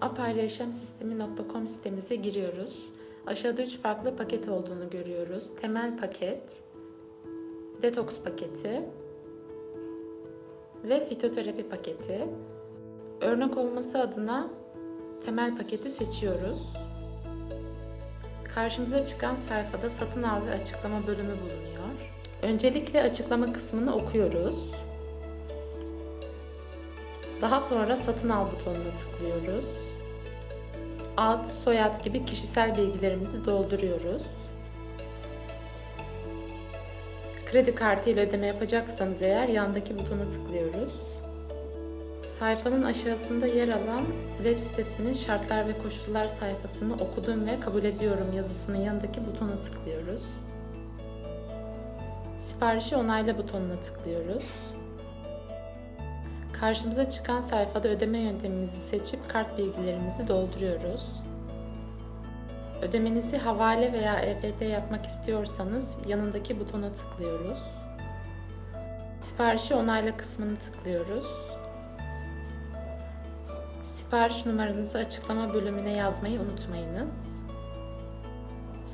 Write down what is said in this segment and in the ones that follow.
apaylaşamsistemi.com sitemize giriyoruz. Aşağıda üç farklı paket olduğunu görüyoruz. Temel paket, detoks paketi ve fitoterapi paketi. Örnek olması adına temel paketi seçiyoruz. Karşımıza çıkan sayfada satın al ve açıklama bölümü bulunuyor. Öncelikle açıklama kısmını okuyoruz. Daha sonra satın al butonuna tıklıyoruz. Ad, soyad gibi kişisel bilgilerimizi dolduruyoruz. Kredi kartı ile ödeme yapacaksanız eğer yandaki butona tıklıyoruz. Sayfanın aşağısında yer alan web sitesinin şartlar ve koşullar sayfasını okudum ve kabul ediyorum yazısının yanındaki butona tıklıyoruz. Siparişi onayla butonuna tıklıyoruz. Karşımıza çıkan sayfada ödeme yöntemimizi seçip kart bilgilerimizi dolduruyoruz. Ödemenizi havale veya EFT yapmak istiyorsanız yanındaki butona tıklıyoruz. Siparişi onayla kısmını tıklıyoruz. Sipariş numaranızı açıklama bölümüne yazmayı unutmayınız.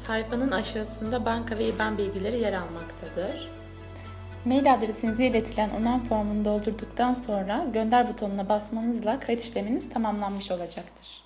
Sayfanın aşağısında banka ve IBAN bilgileri yer almaktadır. Mail adresinize iletilen onam formunu doldurduktan sonra gönder butonuna basmanızla kayıt işleminiz tamamlanmış olacaktır.